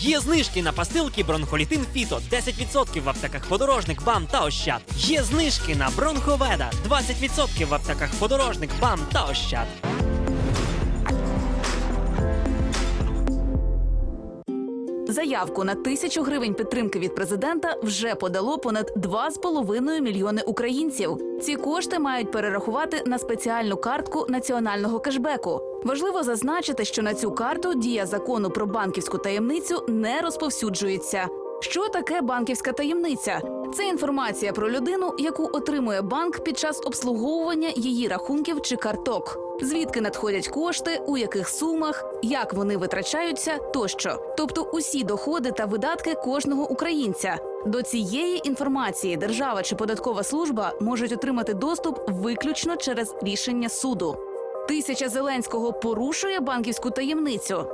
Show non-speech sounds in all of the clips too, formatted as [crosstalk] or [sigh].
Є знижки на пастилки бронхолітин Фіто 10% в аптеках подорожник, бам та ощад. Є знижки на бронховеда 20% в аптеках подорожник, бам та ощад. Заявку на тисячу гривень підтримки від президента вже подало понад 2,5 мільйони українців. Ці кошти мають перерахувати на спеціальну картку національного кешбеку. Важливо зазначити, що на цю карту дія закону про банківську таємницю не розповсюджується. Що таке банківська таємниця? Це інформація про людину, яку отримує банк під час обслуговування її рахунків чи карток. Звідки надходять кошти, у яких сумах, як вони витрачаються, тощо, тобто усі доходи та видатки кожного українця. До цієї інформації держава чи податкова служба можуть отримати доступ виключно через рішення суду. Тисяча Зеленського порушує банківську таємницю.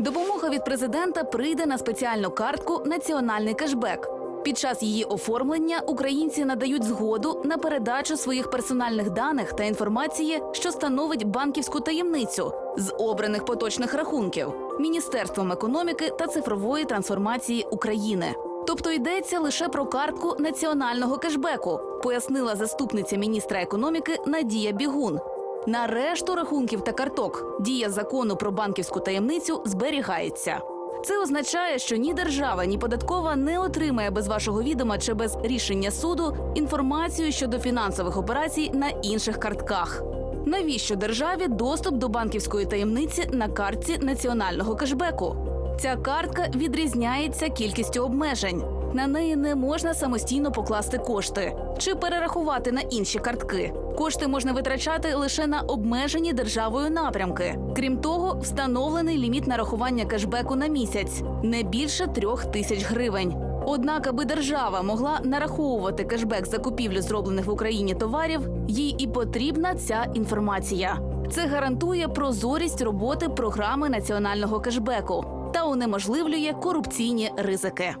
Допомога від президента прийде на спеціальну картку Національний кешбек. Під час її оформлення українці надають згоду на передачу своїх персональних даних та інформації, що становить банківську таємницю з обраних поточних рахунків Міністерством економіки та цифрової трансформації України. Тобто йдеться лише про картку національного кешбеку, пояснила заступниця міністра економіки Надія Бігун. На решту рахунків та карток дія закону про банківську таємницю зберігається. Це означає, що ні держава, ні податкова не отримає без вашого відома чи без рішення суду інформацію щодо фінансових операцій на інших картках. Навіщо державі доступ до банківської таємниці на картці національного кешбеку? Ця картка відрізняється кількістю обмежень. На неї не можна самостійно покласти кошти чи перерахувати на інші картки. Кошти можна витрачати лише на обмежені державою напрямки. Крім того, встановлений ліміт нарахування кешбеку на місяць не більше трьох тисяч гривень. Однак, аби держава могла нараховувати кешбек за купівлю зроблених в Україні товарів, їй і потрібна ця інформація. Це гарантує прозорість роботи програми національного кешбеку та унеможливлює корупційні ризики.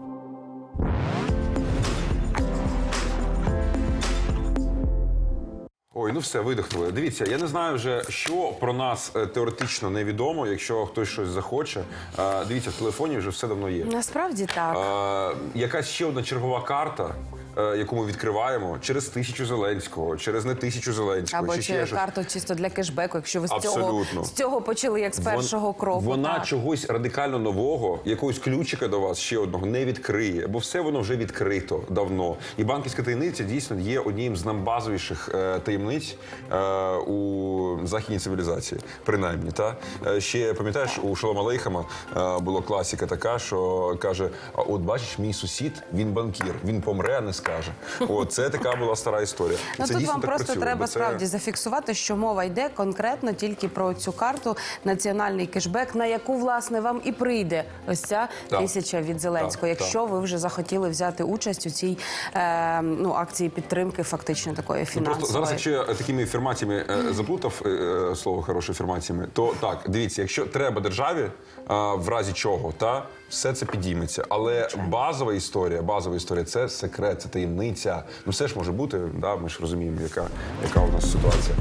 Ой, ну все, видихнули. Дивіться, я не знаю вже, що про нас е, теоретично невідомо, якщо хтось щось захоче. Е, Дивіться, в телефоні вже все давно є. Насправді так. Е, Якась ще одна чергова карта, яку ми відкриваємо через тисячу Зеленського, через не тисячу Зеленського. Або чи чи карту чисто для кешбеку, якщо ви з цього, з цього почали як з першого Вон- кроку. Вона так. чогось радикально нового, якогось ключика до вас ще одного не відкриє, бо все воно вже відкрито давно. І банківська таємниця дійсно є однією з найбазовіших е, таємниць е, у західній цивілізації, принаймні. Та Е, ще пам'ятаєш, у Шалома Алейхама е, була класика така, що каже: а от бачиш, мій сусід, він банкір, він помре, а не скаже. [laughs] От це така була стара історія. І Ну це тут дійсно вам так просто працює, треба це- справді зафіксувати, що мова йде конкретно тільки про цю карту національний кешбек, на яку власне вам і прийде ось ця Так. тисяча від Зеленського, Так, якщо ви вже захотіли взяти участь у цій е, ну акції підтримки, фактично такої Ну. Просто зараз, якщо я такими фірмаціями е, заплутав слово хороше фірмаціями, то так, дивіться, якщо треба державі, е, в разі чого, та все це підійметься. Але базова історія, базова історія це секрет, це таємниця. Ну все ж може бути, да, ми ж розуміємо, яка, яка у нас ситуація.